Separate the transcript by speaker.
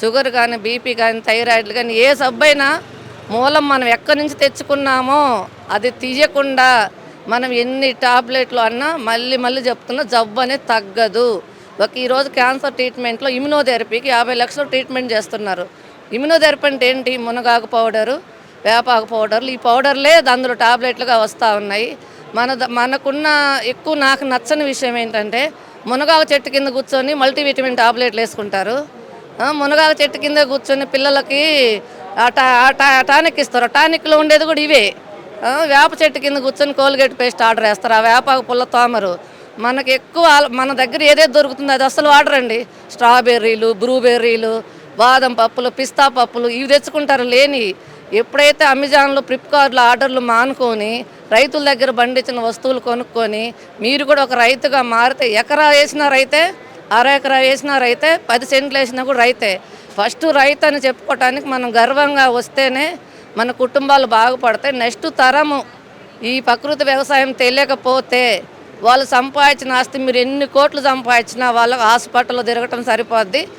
Speaker 1: Sugar కానీ BP కానీ థైరాయిడ్లు కానీ ఏ సబ్బైనా మూలం మనం ఎక్కడి నుంచి తెచ్చుకున్నామో అది తీయకుండా మనం ఎన్ని టాబ్లెట్లు అన్నా మళ్ళీ మళ్ళీ చెప్తున్నా జబ్బు అనేది తగ్గదు. ఒక ఈరోజు క్యాన్సర్ ట్రీట్మెంట్లో ఇమ్యునోథెరపీకి యాభై లక్షలు ట్రీట్మెంట్ చేస్తున్నారు. ఇమ్యునోథెరపీ అంటే ఏంటి? మునగాకు పౌడరు వేపాకు పౌడర్లు. ఈ పౌడర్లే అందులో టాబ్లెట్లుగా వస్తూ ఉన్నాయి. మన ద- మనకున్న ఎక్కువ నాకు నచ్చని విషయం ఏంటంటే మునగాకు చెట్టు కింద కూర్చొని మల్టీవిటమిన్ టాబ్లెట్లు వేసుకుంటారు. మునగాకు చెట్టు కింద కూర్చొని పిల్లలకి టానిక్ ఇస్తారు. టానిక్లో ఉండేది కూడా ఇవే. వేప చెట్టు కింద కూర్చొని కోల్గేట్ పేస్ట్ ఆర్డర్ వేస్తారు. ఆ వేపాకు పుల్ల తోమరు. మనకి ఎక్కువ మన దగ్గర ఏదైతే దొరుకుతుందో అది అసలు ఆర్డర్ అండి స్ట్రాబెర్రీలు బ్లూబెర్రీలు బాదం పప్పులు పిస్తా పప్పులు ఇవి తెచ్చుకుంటారు లేని ఎప్పుడైతే అమెజాన్లో ఫ్లిప్కార్ట్లో ఆర్డర్లు మానుకొని రైతుల దగ్గర పండించిన వస్తువులు కొనుక్కొని మీరు కూడా ఒక రైతుగా మారితే ఎకరా వేసిన రైతే అర వేసిన రైతే పది సెంట్లు వేసినా కూడా రైతే. ఫస్ట్ రైతు అని చెప్పుకోవటానికి మనం గర్వంగా వస్తేనే మన కుటుంబాలు బాగుపడతాయి. నెక్స్ట్ తరము ఈ ప్రకృతి వ్యవసాయం తెలియకపోతే వాళ్ళు సంపాదించిన ఆస్తి మీరు ఎన్ని కోట్లు సంపాదించినా వాళ్ళకు హాస్పిటల్లో తిరగటం సరిపోద్ది.